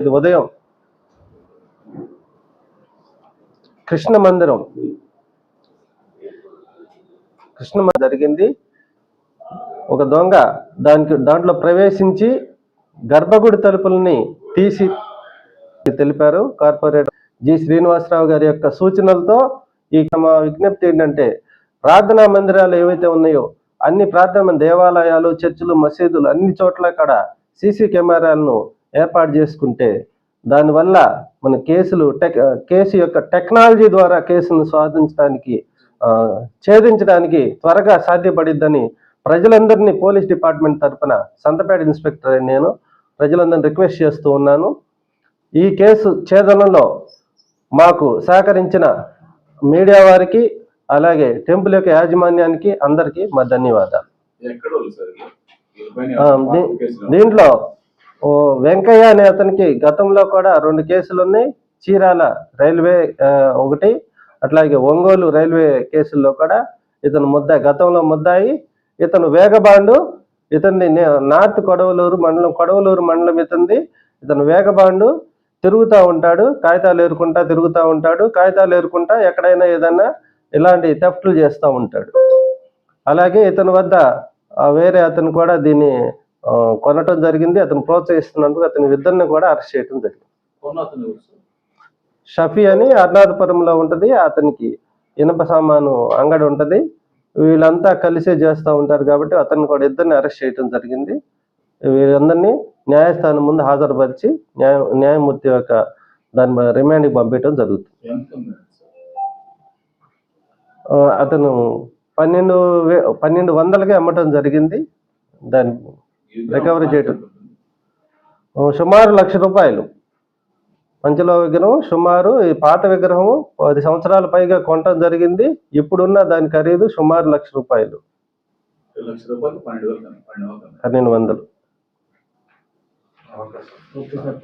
ఇది ఉదయం. కృష్ణ మందిరం. కృష్ణ జరిగింది. ఒక దొంగ దానికి దాంట్లో ప్రవేశించి గర్భగుడి తలుపుల్ని తీసి తెలిపారు. Corporator G. శ్రీనివాసరావు గారి యొక్క సూచనలతో ఈ మా విజ్ఞప్తి ఏంటంటే ప్రార్థనా మందిరాలు ఏవైతే ఉన్నాయో అన్ని ప్రార్థన దేవాలయాలు చర్చిలు మసీదులు అన్ని చోట్ల కూడా సీసీ కెమెరాలను ఏర్పాటు చేసుకుంటే దానివల్ల మన కేసులు టెక్ కేసు యొక్క టెక్నాలజీ ద్వారా కేసును సాధించడానికి ఛేదించడానికి త్వరగా సాధ్యపడిద్దని ప్రజలందరినీ పోలీస్ డిపార్ట్మెంట్ తరపున సంతపేట ఇన్స్పెక్టర్ నేను ప్రజలందరినీ రిక్వెస్ట్ చేస్తూ ఉన్నాను. ఈ కేసు ఛేదనలో మాకు సహకరించిన మీడియా వారికి అలాగే టెంపుల్ యొక్క యాజమాన్యానికి అందరికీ మా ధన్యవాదాలు. దీంట్లో ఓ వెంకయ్య అనే అతనికి గతంలో కూడా రెండు కేసులు ఉన్నాయి. చీరాల రైల్వే ఒకటి అట్లాగే ఒంగోలు రైల్వే కేసుల్లో కూడా ఇతను ముద్దాయి గతంలో ముద్దాయి. ఇతను వేగబాండు ఇతన్ని నార్త్ కొడవలూరు మండలం కొడవలూరు మండలం ఇతంది. ఇతను వేగబాండు తిరుగుతూ ఉంటాడు కాగితాలు ఏరుకుంటా తిరుగుతూ ఉంటాడు. కాగితాలు ఏరుకుంటా ఎక్కడైనా ఏదైనా ఇలాంటి థెఫ్ట్లు చేస్తూ ఉంటాడు. అలాగే ఇతని వద్ద వేరే అతను కూడా దీన్ని కొనటం జరిగింది. అతను ప్రోత్సహిస్తున్నందుకు అతని ఇద్దరిని కూడా అరెస్ట్ చేయడం జరిగింది? షఫీ అని అర్నాథపురంలో ఉంటది. అతనికి ఇనుప సామాను అంగడి ఉంటది. వీళ్ళంతా కలిసే చేస్తూ ఉంటారు కాబట్టి అతన్ని కూడా ఇద్దరిని అరెస్ట్ చేయడం జరిగింది. వీళ్ళందరినీ న్యాయస్థానం ముందు హాజరుపరిచి న్యాయ న్యాయమూర్తి యొక్క దాని రిమాండ్కి పంపించడం జరుగుతుంది. అతను పన్నెండు వే- పన్నెండు వందలకే అమ్మటం జరిగింది. దాని ఈ రికవరీ చేయటం. సుమారు లక్ష రూపాయలు. పంచలో విగ్రహం సుమారు ఈ పాత విగ్రహం పది సంవత్సరాల పైగా కొనటం జరిగింది. ఇప్పుడున్న దాని ఖరీదు సుమారు లక్ష రూపాయలు. పన్నెండు వందలు ఓకే సార్